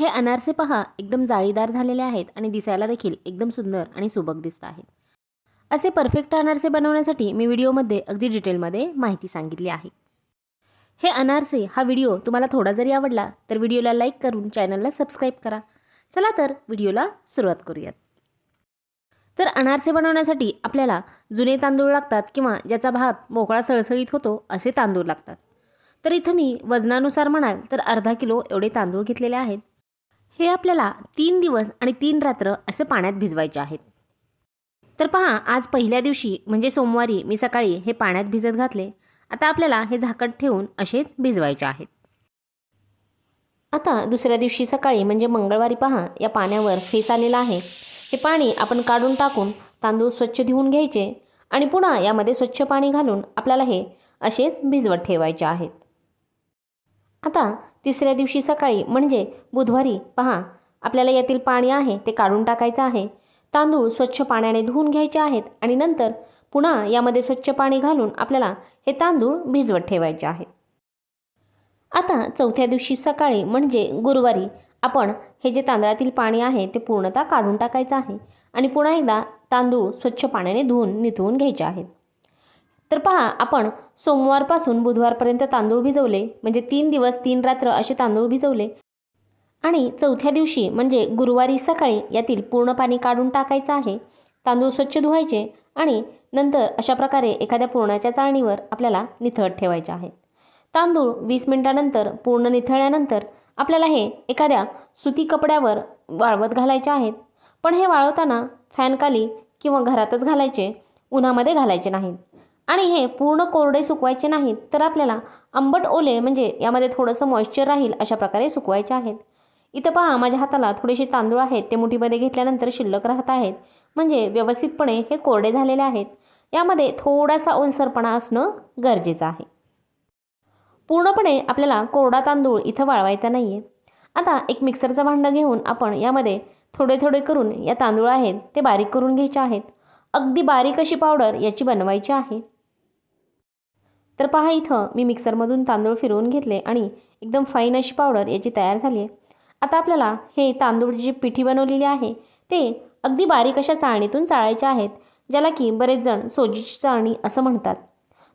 हे अनारसे पहा एकदम जाळीदार झालेले आहेत आणि दिसायला देखील एकदम सुंदर आणि सुबक दिसत आहेत. असे परफेक्ट अनारसे बनवण्यासाठी मी व्हिडिओमध्ये अगदी डिटेलमध्ये माहिती सांगितली आहे. हे अनारसे हा व्हिडिओ तुम्हाला थोडा जरी आवडला तर व्हिडिओला लाईक करून चॅनलला सबस्क्राईब करा. चला तर व्हिडिओला सुरुवात करूयात. तर अनारसे बनवण्यासाठी आपल्याला जुने तांदूळ लागतात किंवा ज्याचा भात मोकळा सळसळीत होतो असे तांदूळ लागतात. तर इथं मी वजनानुसार म्हणाल तर अर्धा किलो एवढे तांदूळ घेतलेले आहेत. हे आपल्याला तीन दिवस आणि तीन रात्र असे पाण्यात भिजवायचे आहेत. तर पहा आज पहिल्या दिवशी म्हणजे सोमवारी मी सकाळी हे पाण्यात भिजत घातले. आता आपल्याला हे झाकट ठेवून असेच भिजवायचे आहेत. आता दुसऱ्या दिवशी सकाळी म्हणजे मंगळवारी पहा या पाण्यावर फेस आलेला आहे. हे पाणी आपण काढून टाकून तांदूळ स्वच्छ धुवून घ्यायचे आणि पुन्हा यामध्ये स्वच्छ पाणी घालून आपल्याला हे असेच भिजवत ठेवायचे आहेत. आता तिसऱ्या दिवशी सकाळी म्हणजे बुधवारी पहा आपल्याला यातील पाणी आहे ते काढून टाकायचं आहे. तांदूळ स्वच्छ पाण्याने धुवून घ्यायचे आहेत आणि नंतर पुन्हा यामध्ये स्वच्छ पाणी घालून आपल्याला हे तांदूळ भिजवत ठेवायचे आहेत आता चौथ्या दिवशी सकाळी म्हणजे गुरुवारी आपण हे जे तांदळातील पाणी आहे ते पूर्णतः काढून टाकायचं आहे आणि पुन्हा एकदा तांदूळ स्वच्छ पाण्याने धुवून निथळून घ्यायचे आहेत. तर पहा आपण सोमवारपासून बुधवारपर्यंत तांदूळ भिजवले म्हणजे तीन दिवस तीन रात्र असे तांदूळ भिजवले. आणि चौथ्या दिवशी म्हणजे गुरुवारी सकाळी यातील पूर्ण पाणी काढून टाकायचं आहे. तांदूळ स्वच्छ धुवायचे आणि नंतर अशा प्रकारे एखाद्या पूर्णाच्या चाळणीवर आपल्याला निथळत ठेवायचे आहेत तांदूळ वीस मिनटानंतर पूर्ण निथळल्यानंतर आपल्याला हे एखाद्या सुती कपड्यावर वाळवत घालायचे आहेत. पण हे वाळवताना फॅनखाली किंवा घरातच घालायचे उन्हामध्ये घालायचे नाहीत. आणि हे पूर्ण कोरडे सुकवायचे नाहीत तर आपल्याला आंबट ओले म्हणजे यामध्ये थोडंसं मॉइश्चर राहील अशा प्रकारे सुकवायचे आहेत. इथं पहा माझ्या हाताला थोडेसे तांदूळ आहेत ते मुठीमध्ये घेतल्यानंतर शिल्लक राहत आहेत. म्हणजे व्यवस्थितपणे हे कोरडे झालेले आहेत. यामध्ये थोडासा ओलसरपणा असणं गरजेचं आहे. पूर्णपणे आपल्याला कोरडा तांदूळ इथं वाळवायचा नाही आहे आता एक मिक्सरचं भांडं घेऊन आपण यामध्ये थोडे थोडे करून या तांदूळ आहेत ते बारीक करून घ्यायचे आहेत. अगदी बारीक अशी पावडर याची बनवायची आहे. तर पहा इथं मी मिक्सरमधून तांदूळ फिरवून घेतले आणि एकदम फाईन अशी पावडर याची तयार झाली आहे. आता आपल्याला हे तांदूळ जी पिठी बनवलेली आहे ते अगदी बारीक अशा चाळणीतून चाळायचे आहेत ज्याला की बरेच जण सोजीची चाळणी असं म्हणतात.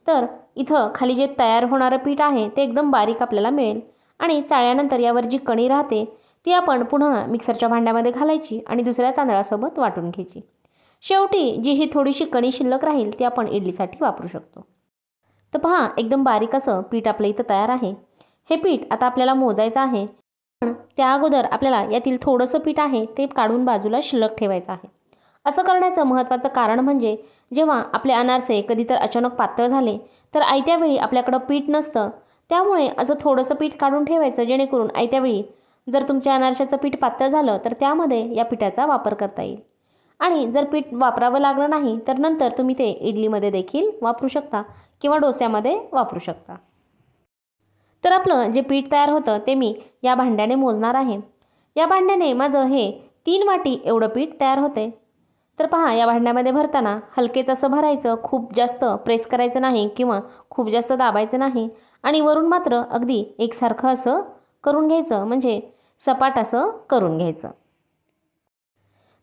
तर इथं खाली जे तयार होणारं पीठ आहे ते एकदम बारीक आपल्याला मिळेल. आणि चाळल्यानंतर यावर जी कणी राहते ती आपण पुन्हा मिक्सरच्या भांड्यामध्ये घालायची आणि दुसऱ्या तांदळासोबत वाटून घ्यायची. शेवटी जी ही थोडीशी कणी शिल्लक राहील ती आपण इडलीसाठी वापरू शकतो. तर पहा एकदम बारीक असं पीठ आपलं इथं तयार आहे. हे पीठ आता आपल्याला मोजायचं आहे. पण त्या अगोदर आपल्याला यातील थोडंसं पीठ आहे ते काढून बाजूला शिल्लक ठेवायचं आहे. असं करण्याचं महत्त्वाचं कारण म्हणजे जेव्हा आपले अनारसे कधी तर अचानक पातळ झाले तर आयत्यावेळी आपल्याकडं पीठ नसतं. त्यामुळे असं थोडंसं पीठ काढून ठेवायचं जेणेकरून आयत्यावेळी जर तुमच्या अनारशाचं पीठ पातळ झालं तर त्यामध्ये या पिठाचा वापर करता येईल. आणि जर पीठ वापरावं लागलं नाही तर नंतर तुम्ही ते इडलीमध्ये देखील वापरू शकता किंवा डोस्यामध्ये वापरू शकता. तर आपलं जे पीठ तयार होतं ते मी या भांड्याने मोजणार आहे. या भांड्याने माझं हे तीन वाटी एवढं पीठ तयार होते. तर पहा या भांड्यामध्ये भरताना हलकेच असं भरायचं खूप जास्त प्रेस करायचं नाही किंवा खूप जास्त दाबायचं नाही. आणि वरून मात्र अगदी एकसारखं असं करून घ्यायचं म्हणजे सपाट असं करून घ्यायचं.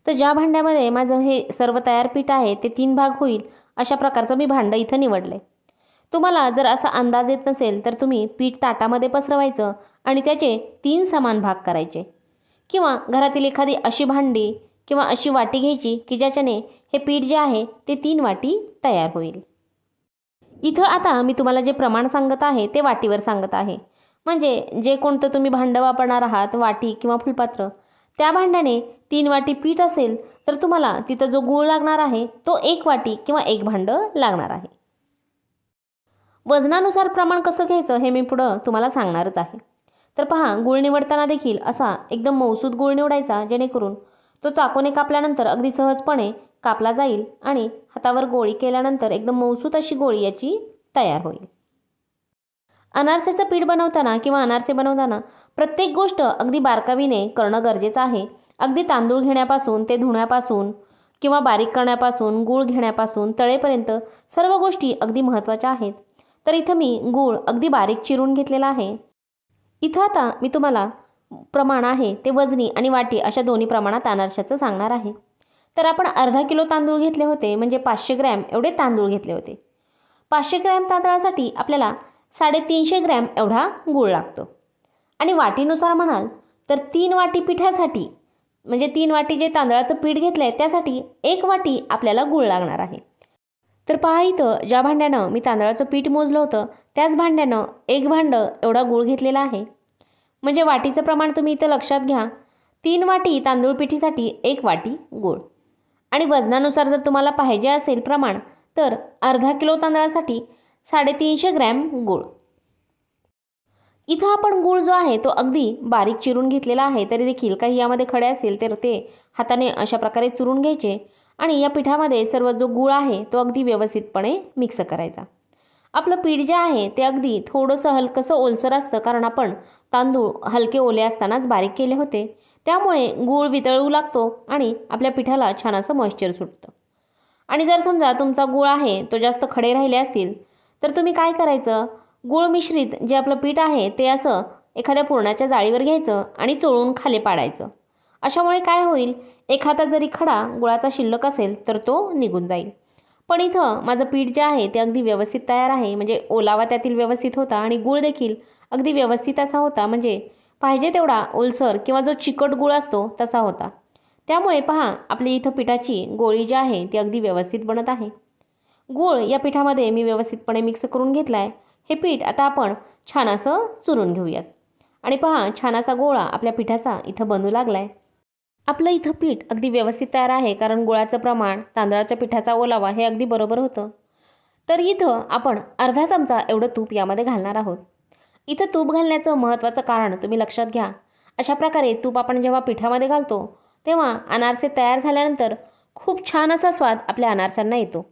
तर ज्या भांड्यामध्ये माझं हे सर्व तयार पीठ आहे ते तीन भाग होईल अशा प्रकारचं मी भांडं इथं निवडलं आहे तुम्हाला जर असा अंदाज येत नसेल तर तुम्ही पीठ ताटामध्ये पसरवायचं आणि त्याचे तीन समान भाग करायचे. किंवा घरातील एखादी अशी भांडी किंवा अशी वाटी घ्यायची की ज्याच्याने हे पीठ जे आहे ते तीन वाटी तयार होईल. इथं आता मी तुम्हाला जे प्रमाण सांगत आहे ते वाटीवर सांगत आहे. म्हणजे जे कोणतं तुम्ही भांडं वापरणार आहात वाटी किंवा फुलपात्र त्या भांड्याने तीन वाटी पीठ असेल तर तुम्हाला तिथं जो गूळ लागणार आहे तो एक वाटी किंवा एक भांडं लागणार आहे. वजनानुसार प्रमाण कसं घ्यायचं हे मी पुढं तुम्हाला सांगणारच आहे. तर पहा गूळ निवडताना देखील असा एकदम मौसूद गूळ निवडायचा जेणेकरून तो चाकूने कापल्यानंतर अगदी सहजपणे कापला जाईल आणि हातावर गोळी केल्यानंतर एकदम मौसूद अशी गोळी याची तयार होईल. अनारसेचं पीठ बनवताना किंवा अनारसे बनवताना प्रत्येक गोष्ट अगदी बारकावीने करणं गरजेचं आहे. अगदी तांदूळ घेण्यापासून ते धुण्यापासून किंवा बारीक करण्यापासून गूळ घेण्यापासून तळेपर्यंत सर्व गोष्टी अगदी महत्त्वाच्या आहेत. तर इथं मी गूळ अगदी बारीक चिरून घेतलेला आहे. इथं आता मी तुम्हाला प्रमाण आहे ते वजनी आणि वाटी अशा दोन्ही प्रमाणात अनारशाचं सांगणार आहे. तर आपण अर्धा किलो तांदूळ घेतले होते म्हणजे पाचशे ग्रॅम एवढे तांदूळ घेतले होते. पाचशे ग्रॅम तांदळासाठी आपल्याला साडेतीनशे ग्रॅम एवढा गूळ लागतो. आणि वाटीनुसार म्हणाल तर तीन वाटी पिठासाठी म्हणजे तीन वाटी जे तांदळाचं पीठ घेतलं आहे त्यासाठी एक वाटी आपल्याला गूळ लागणार आहे. तर पहा इथं ज्या भांड्यानं मी तांदळाचं पीठ मोजलं होतं त्याच भांड्यानं एक भांडं एवढा गूळ घेतलेला आहे. म्हणजे वाटीचं प्रमाण तुम्ही इथं लक्षात घ्या तीन वाटी तांदूळ पिठीसाठी एक वाटी गूळ. आणि वजनानुसार जर तुम्हाला पाहिजे असेल प्रमाण तर अर्धा किलो तांदळासाठी साडेतीनशे ग्रॅम गूळ. इथं आपण गूळ जो आहे तो अगदी बारीक चिरून घेतलेला आहे तरी देखील काही यामध्ये खडे असेल तर ते हाताने अशा प्रकारे चुरून घ्यायचे आणि या पिठामध्ये सर्व जो गूळ आहे तो अगदी व्यवस्थितपणे मिक्स करायचा. आपलं पीठ जे आहे ते अगदी थोडंसं हलकंसं ओलसर असतं कारण आपण तांदूळ हलके ओले असतानाच बारीक केले होते. त्यामुळे गूळ वितळू लागतो आणि आपल्या पिठाला छान असं मॉइश्चर सुटतं. आणि जर समजा तुमचा गूळ आहे तो जास्त खडे राहिले असतील तर तुम्ही काय करायचं? गूळ मिश्रित जे आपलं पीठ आहे ते असं एखाद्या पुरणाच्या जाळीवर घ्यायचं आणि चोळून खाली पाडायचं. अशामुळे काय होईल? एखादा जरी खडा गुळाचा शिल्लक असेल तर तो निघून जाईल. पण इथं माझं पीठ जे आहे ते अगदी व्यवस्थित तयार आहे. म्हणजे ओलावा त्यातील व्यवस्थित होता आणि गुळ देखील अगदी व्यवस्थित असा होता. म्हणजे पाहिजे तेवढा ओलसर किंवा जो चिकट गूळ असतो तसा होता. त्यामुळे पहा आपली इथं पिठाची गोळी जी आहे ती अगदी व्यवस्थित बनत आहे. गूळ या पिठामध्ये मी व्यवस्थितपणे मिक्स करून घेतला आहे हे पीठ आता आपण छान असं चुरून घेऊयात. आणि पहा छान असा गोळा आपल्या पिठाचा इथं बनू लागला आहे आपलं इथं पीठ अगदी व्यवस्थित तयार आहे कारण गुळाचं प्रमाण तांदळाच्या पिठाचा ओलावा हे अगदी बरोबर होतं. तर इथं आपण अर्धा चमचा एवढं तूप यामध्ये घालणार आहोत. इथं तूप घालण्याचं महत्त्वाचं कारण तुम्ही लक्षात घ्या. अशा प्रकारे तूप आपण जेव्हा पिठामध्ये घालतो तेव्हा अनारसे तयार झाल्यानंतर खूप छान असा स्वाद आपल्या अनारसांना येतो.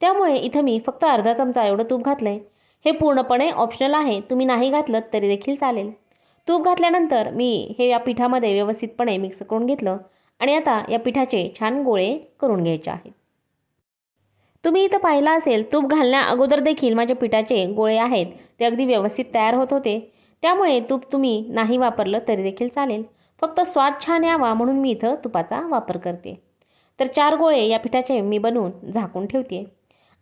त्यामुळे इथं मी फक्त अर्धा चमचा एवढं तूप घातलं आहे हे पूर्णपणे ऑप्शनल आहे. तुम्ही नाही घातलं तरी देखील चालेल. तूप घातल्यानंतर मी हे या पिठामध्ये व्यवस्थितपणे मिक्स करून घेतलं आणि आता या पिठाचे छान गोळे करून घ्यायचे आहेत. तुम्ही इथं पाहिलं असेल तूप घालण्या अगोदर देखील माझ्या पिठाचे गोळे आहेत ते अगदी व्यवस्थित तयार होत होते. त्यामुळे तूप तुम्ही नाही वापरलं तरी देखील चालेल. फक्त स्वाद छान यावा म्हणून मी इथं तुपाचा वापर करते. तर चार गोळे या पिठाचे मी बनवून झाकून ठेवते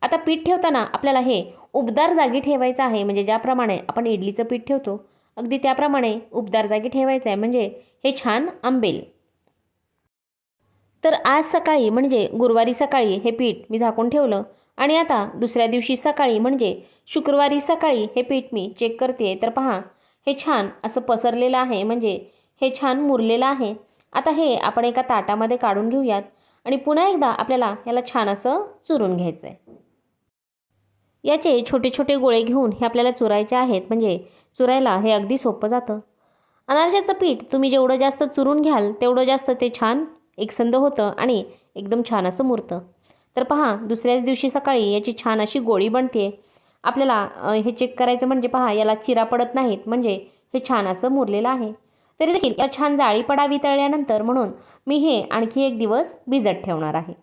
आता पीठ ठेवताना आपल्याला हे उबदार जागी ठेवायचं आहे. म्हणजे ज्याप्रमाणे आपण इडलीचं पीठ ठेवतो अगदी त्याप्रमाणे उबदार जागी ठेवायचं आहे. म्हणजे हे छान आंबेल. तर आज सकाळी म्हणजे गुरुवारी सकाळी हे पीठ मी झाकून ठेवलं आणि आता दुसऱ्या दिवशी सकाळी म्हणजे शुक्रवारी सकाळी हे पीठ मी चेक करते तर पहा हे छान असं पसरलेलं आहे. म्हणजे हे छान मुरलेलं आहे. आता हे आपण एका ताटामध्ये काढून घेऊयात आणि पुन्हा एकदा आपल्याला याला छान असं चुरून घ्यायचं आहे याचे छोटे छोटे गोळे घेऊन हे आपल्याला चुरायचे आहेत. म्हणजे चुरायला हे अगदी सोपं जातं. अनारशाचं पीठ तुम्ही जेवढं जास्त चुरून घ्याल तेवढं जास्त ते छान एकसंध होतं आणि एकदम छान असं मुरतं. तर पहा दुसऱ्याच दिवशी सकाळी याची छान अशी गोळी बनते. आपल्याला हे चेक करायचं म्हणजे पहा याला चिरा पडत नाहीत. म्हणजे हे छान असं मुरलेलं आहे. तरी देखील या छान जाळी पडा वितळल्यानंतर म्हणून मी हे आणखी एक दिवस भिजत ठेवणार आहे.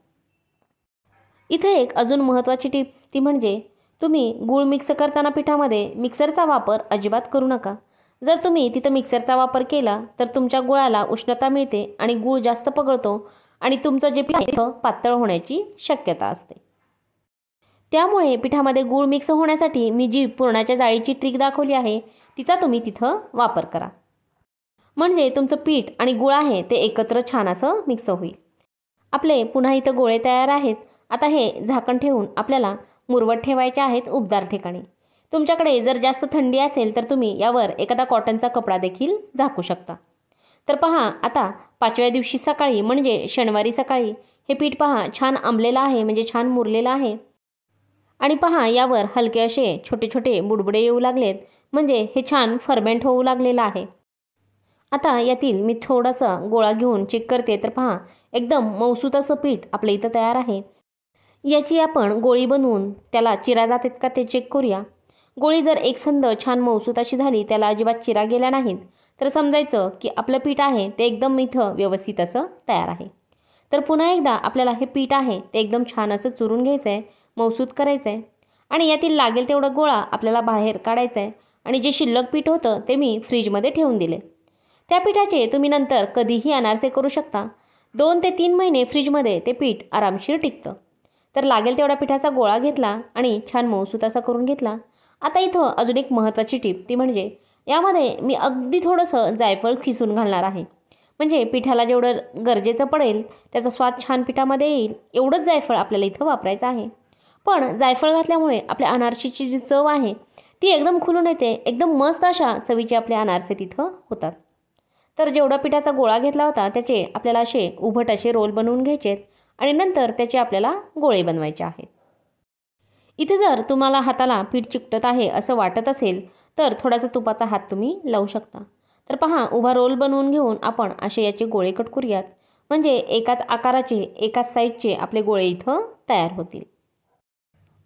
इथे एक अजून महत्त्वाची टीप ती म्हणजे तुम्ही गूळ मिक्स करताना पिठामध्ये मिक्सरचा वापर अजिबात करू नका. जर तुम्ही तिथं मिक्सरचा वापर केला तर तुमच्या गुळाला उष्णता मिळते आणि गूळ जास्त पगळतो आणि तुमचं जे पीठ आहे पातळ होण्याची शक्यता असते. त्यामुळे पिठामध्ये गूळ मिक्स होण्यासाठी मी जी पुरणाच्या जाळीची ट्रिक दाखवली आहे तिचा तुम्ही तिथं वापर करा. म्हणजे तुमचं पीठ आणि गुळ आहे ते एकत्र छान असं मिक्स होईल. आपले पुन्हा इथं गोळे तयार आहेत. आता हे झाकण ठेवून आपल्याला मुरवट ठेवायच्या आहेत उबदार ठिकाणी. तुमच्याकडे जर जास्त थंडी असेल तर तुम्ही यावर एखादा कॉटनचा कपडा देखील झाकू शकता. तर पहा आता पाचव्या दिवशी सकाळी म्हणजे शनिवारी सकाळी हे पीठ पहा छान आंबलेलं आहे म्हणजे छान मुरलेलं आहे. आणि पहा यावर हलके असे छोटे छोटे बुडबुडे येऊ लागलेत म्हणजे हे छान फर्मेंट होऊ लागलेलं आहे. आता यातील मी थोडंसं गोळा घेऊन चेक करते तर पहा एकदम मौसूत असं पीठ आपल्या इथं तयार आहे. याची आपण गोळी बनवून त्याला चिरा जातात का ते चेक करूया. गोळी जर एकसंध छान मौसूत अशी झाली त्याला अजिबात चिरा गेल्या नाहीत. तर समजायचं की आपलं पीठ आहे ते एकदम इथं व्यवस्थित असं तयार आहे. तर पुन्हा एकदा आपल्याला हे पीठ आहे ते एकदम छान असं चुरून घ्यायचं आहे मौसूत करायचं आहे आणि यातील लागेल तेवढा गोळा आपल्याला बाहेर काढायचा आहे आणि जे शिल्लक पीठ होतं ते मी फ्रीजमध्ये ठेवून दिले. त्या पिठाचे तुम्ही नंतर कधीही अनारसे करू शकता. दोन ते तीन महिने फ्रीजमध्ये ते पीठ आरामशीर टिकतं. तर लागेल तेवढा पिठाचा गोळा घेतला आणि छान मऊसूत असा करून घेतला. आता इथं अजून एक महत्त्वाची टीप ती म्हणजे यामध्ये मी अगदी थोडंसं जायफळ खिसून घालणार आहे. म्हणजे पिठाला जेवढं गरजेचं पडेल त्याचा स्वाद छान पिठामध्ये येईल एवढंच जायफळ आपल्याला इथं वापरायचं आहे. पण जायफळ घातल्यामुळे आपल्या अनारशीची जी चव आहे ती एकदम खुलून येते एकदम मस्त अशा चवीचे आपले अनारसे तिथं होतात. तर जेवढा पिठाचा गोळा घेतला होता त्याचे आपल्याला असे उभट असे रोल बनवून घ्यायचे आहेत आणि नंतर त्याचे आपल्याला गोळे बनवायचे आहेत. इथे जर तुम्हाला हाताला पीठ चिकटत आहे असं वाटत असेल तर थोडासा तुपाचा हात तुम्ही लावू शकता. तर पहा उभा रोल बनवून घेऊन आपण असे याचे गोळे कट करूयात. म्हणजे एकाच आकाराचे एकाच साईजचे आपले गोळे इथं तयार होतील.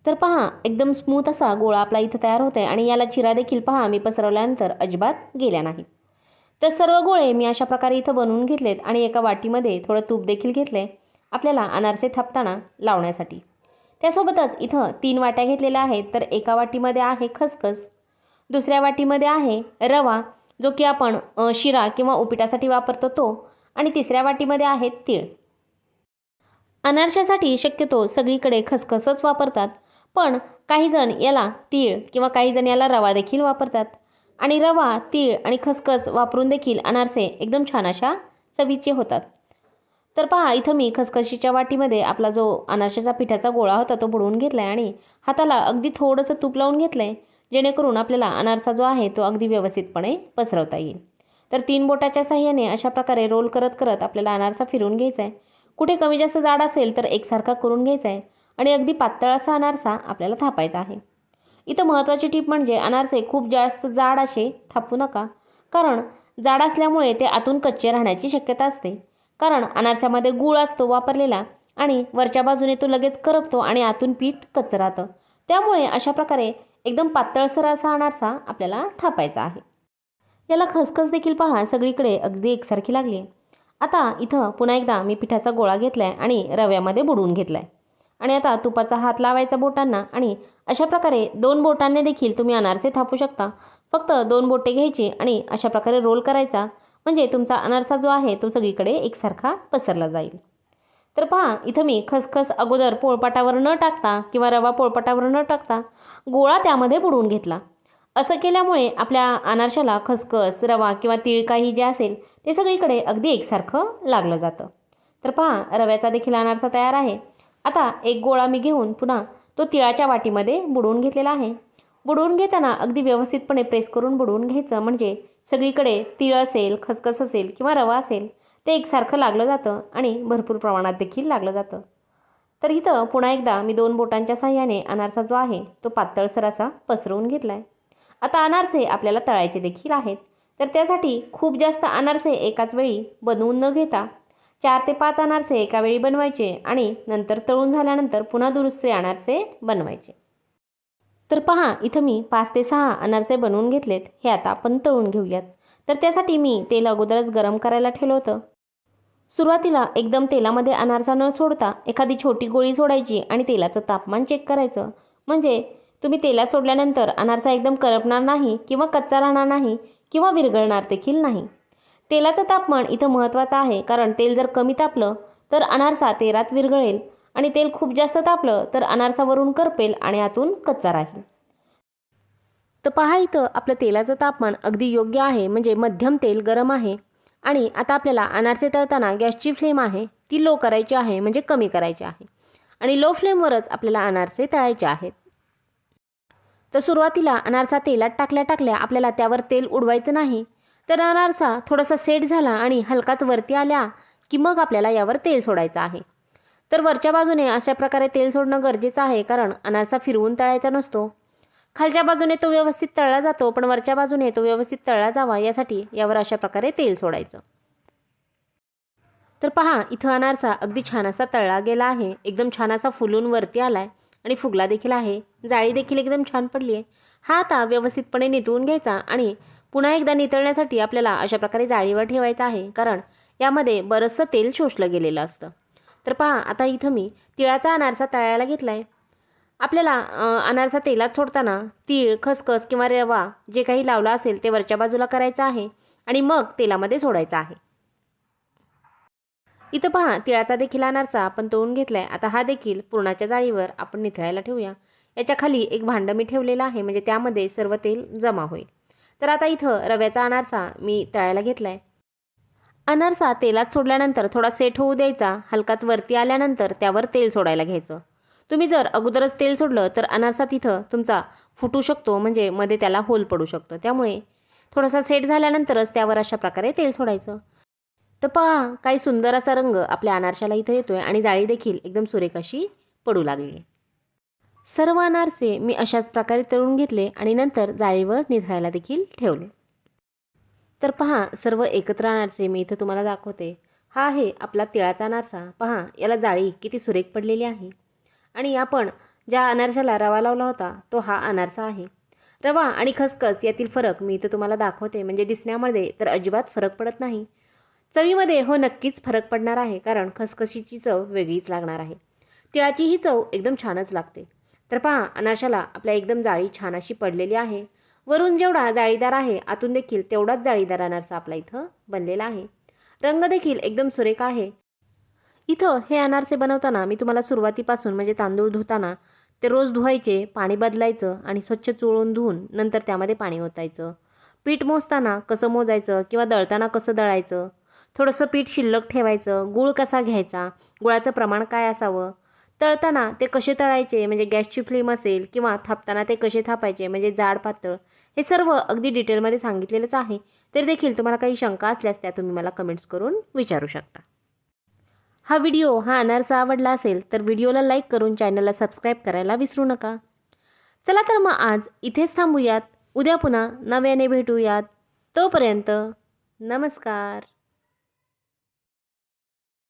तर पहा एकदम स्मूथ असा गोळा आपला इथं तयार होत आहे आणि याला चिरा देखील पहा मी पसरवल्यानंतर अजिबात गेल्या नाहीत. तर सर्व गोळे मी अशा प्रकारे इथं बनवून घेतलेत आणि एका वाटीमध्ये थोडं तूप देखील घेतले आपल्याला अनारसे थापताना लावण्यासाठी. त्यासोबतच इथं तीन वाट्या घेतलेल्या आहेत तर एका वाटीमध्ये आहे खसखस. दुसऱ्या वाटीमध्ये आहे रवा जो की आपण शिरा किंवा उपिटासाठी वापरतो तो आणि तिसऱ्या वाटीमध्ये आहे तीळ. अनारशासाठी शक्यतो सगळीकडे खसखसच वापरतात पण काहीजण याला तीळ किंवा काहीजण याला रवा देखील वापरतात. आणि रवा तीळ आणि खसखस वापरून देखील अनारसे एकदम छान अशा चवीचे होतात. तर पहा इथं मी खसखशीच्या वाटीमध्ये आपला जो अनारशाचा पिठाचा गोळा होता तो बुडवून घेतला आहे आणि हाताला अगदी थोडंसं तूप लावून घेतलं आहे जेणेकरून आपल्याला अनारसा जो आहे तो अगदी व्यवस्थितपणे पसरवता येईल. तर तीन बोटाच्या साह्याने अशा प्रकारे रोल करत करत आपल्याला अनारसा फिरवून घ्यायचा आहे कुठे कमी जास्त जाड असेल तर एकसारखा करून घ्यायचा आहे आणि अगदी पातळ असा अनारसा आपल्याला थापायचा आहे. इथं महत्त्वाची टीप म्हणजे अनारसे खूप जास्त जाड असे थापू नका कारण जाड असल्यामुळे ते आतून कच्चे राहण्याची शक्यता असते. कारण अनारशामध्ये गूळ असतो वापरलेला आणि वरच्या बाजूने तो लगेच करपतो आणि आतून पीठ कचरातं राहतं. त्यामुळे अशा प्रकारे एकदम पातळसर असा अनारसा आपल्याला थापायचा आहे. याला खसखस देखील पहा सगळीकडे अगदी एकसारखी लागली आता इथं पुन्हा एकदा मी पिठाचा गोळा घेतला आहे आणि रव्यामध्ये बुडवून घेतला आहे आणि आता तुपाचा हात लावायचा बोटांना आणि अशा प्रकारे दोन बोटांनी देखील तुम्ही अनारसे थापू शकता. फक्त दोन बोटे घ्यायची आणि अशा प्रकारे रोल करायचा. म्हणजे तुमचा अनारसा जो आहे तो सगळीकडे एकसारखा पसरला जाईल. तर पहा इथं मी खसखस अगोदर पोळपाटावर न टाकता किंवा रवा पोळपाटावर न टाकता गोळा त्यामध्ये बुडवून घेतला. असं केल्यामुळे आपल्या अनारशाला खसखस रवा किंवा तीळ काही जे असेल ते सगळीकडे अगदी एकसारखं लागलं जातं. तर पहा रव्याचा देखील अनारसा तयार आहे. आता एक गोळा मी घेऊन पुन्हा तो तिळाच्या वाटीमध्ये बुडवून घेतलेला आहे. बुडवून घेताना अगदी व्यवस्थितपणे प्रेस करून बुडवून घ्यायचं म्हणजे सगळीकडे तीळ असेल खसखस असेल किंवा रवा असेल ते एकसारखं लागलं जातं आणि भरपूर प्रमाणात देखील लागलं जातं. तर इथं पुन्हा एकदा मी दोन बोटांच्या साह्याने अनारसा जो आहे तो पातळसर असा पसरवून घेतला आहे आता अनारसे आपल्याला तळायचे देखील आहेत. तर त्यासाठी खूप जास्त अनारसे एकाच वेळी बनवून न घेता चार ते पाच अनारसे एका वेळी बनवायचे आणि नंतर तळून झाल्यानंतर पुन्हा दुरुस्त अनारसे बनवायचे. तर पहा इथं मी पाच ते सहा अनारसे बनवून घेतलेत हे आता आपण तळून घेऊयात. तर त्यासाठी मी तेल अगोदरच गरम करायला ठेवलं होतं. सुरुवातीला एकदम तेलामध्ये अनारसा न सोडता एखादी छोटी गोळी सोडायची आणि तेलाचं तापमान चेक करायचं. म्हणजे तुम्ही तेलात सोडल्यानंतर अनारसा एकदम करपणार नाही किंवा कच्चा राहणार नाही किंवा विरघळणार देखील नाही. तेलाचं तापमान इथं महत्त्वाचं आहे कारण तेल जर कमी तापलं तर अनारसा तेलात विरघळेल. आणि तेल खूप जास्त तापलं तर अनारसावरून करपेल आणि आतून कच्चा राहील. तर पहा इथं आपलं तेलाचं तापमान अगदी योग्य आहे म्हणजे मध्यम तेल गरम आहे. आणि आता आपल्याला अनारसे तळताना गॅसची फ्लेम आहे ती लो करायची आहे म्हणजे कमी करायची आहे. आणि लो फ्लेमवरच आपल्याला अनारसे तळायचे आहेत. तर सुरुवातीला अनारसा तेलात टाकल्या टाकल्या आपल्याला त्यावर तेल उडवायचं नाही. तर अनारसा थोडासा सेट झाला आणि हलकाच वरती आल्या की मग आपल्याला यावर तेल सोडायचं आहे. तर वरच्या बाजूने अशा प्रकारे तेल सोडणं गरजेचं आहे कारण अनारसा फिरवून तळायचा नसतो. खालच्या बाजूने तो व्यवस्थित तळला जातो पण वरच्या बाजूने तो व्यवस्थित तळला जावा यासाठी यावर अशा प्रकारे तेल सोडायचं. तर पहा इथं अनारसा अगदी छान असा तळला गेला आहे. एकदम छान असा फुलून वरती आला आहे आणि फुगला देखील आहे. जाळी देखील एकदम छान पडली आहे. हा आता व्यवस्थितपणे नितळून घ्यायचा आणि पुन्हा एकदा नितळण्यासाठी आपल्याला अशा प्रकारे जाळीवर ठेवायचं आहे कारण यामध्ये बरंचसं तेल शोषलं गेलेलं असतं. तर पहा आता इथं मी तिळाचा अनारसा तळायला घेतला आहे आपल्याला अनारसा तेलात सोडताना तीळ खसखस किंवा रवा जे काही लावलं असेल ते वरच्या बाजूला करायचं आहे आणि मग तेलामध्ये सोडायचा आहे. इथं पहा तिळाचा देखील अनारसा आपण तळून घेतला आहे आता हा देखील पुरणाच्या जाळीवर आपण निथळायला ठेवूया. याच्या खाली एक भांडं मी ठेवलेलं आहे म्हणजे त्यामध्ये सर्व तेल जमा होईल. तर आता इथं रव्याचा अनारसा मी तळायला घेतला आहे अनारसा तेलात सोडल्यानंतर थोडा सेट होऊ द्यायचा हलकाच वरती आल्यानंतर त्यावर तेल सोडायला घ्यायचं. तुम्ही जर अगोदरच तेल सोडलं तर अनारसा तिथं तुमचा फुटू शकतो म्हणजे मध्ये त्याला होल पडू शकतो. त्यामुळे थोडासा सेट झाल्यानंतरच त्यावर अशा प्रकारे तेल सोडायचं. तर पहा काही सुंदर असा रंग आपल्या अनारशाला इथं येतोय आणि जाळी देखील एकदम सुरेख अशी पडू लागली सर्व अनारसे मी अशाच प्रकारे तळून घेतले आणि नंतर जाळीवर निघायला देखील ठेवले. तर पहा सर्व एकत्र अनारसे मी इथं तुम्हाला दाखवते. हा आहे आपला तिळाचा अनारसा पहा याला जाळी किती सुरेख पडलेली आहे. आणि आपण ज्या अनारशाला रवा लावला होता तो हा अनारसा आहे. रवा आणि खसखस यातील फरक मी इथं तुम्हाला दाखवते. म्हणजे दिसण्यामध्ये तर अजिबात फरक पडत नाही. चवीमध्ये हो नक्कीच फरक पडणार आहे कारण खसखशीची चव वेगळीच लागणार आहे. तिळाची ही चव एकदम छानच लागते. तर पहा अनारशाला आपल्या एकदम जाळी छान अशी पडलेली आहे. वरून जेवढा जाळीदार आहे आतून देखील तेवढाच जाळीदार अनारसा आपला इथं बनलेला आहे. रंग देखील एकदम सुरेख आहे. इथं हे अनारसे बनवताना मी तुम्हाला सुरुवातीपासून म्हणजे तांदूळ धुताना ते रोज धुवायचे पाणी बदलायचं आणि स्वच्छ चोळून धुवून नंतर त्यामध्ये पाणी ओतायचं. पीठ मोजताना कसं मोजायचं किंवा दळताना कसं दळायचं? थोडंसं पीठ शिल्लक ठेवायचं. गूळ कसा घ्यायचा? गुळाचं प्रमाण काय असावं? तळताना ते कसे तळायचे? म्हणजे गॅसची फ्लेम असेल किंवा थापताना ते कसे थापायचे? म्हणजे जाड पातळ. हे सर्व अगदी डिटेलमध्ये सांगितलेलंच आहे. तरी देखील तुम्हाला काही शंका असल्यास त्या तुम्ही मला कमेंट्स करून विचारू शकता. हा व्हिडिओ हा अनारसा आवडला असेल तर व्हिडिओला लाईक करून चॅनलला सबस्क्राईब करायला विसरू नका. चला तर मग आज इथेच थांबूयात. उद्या पुन्हा नव्याने भेटूयात. तोपर्यंत नमस्कार.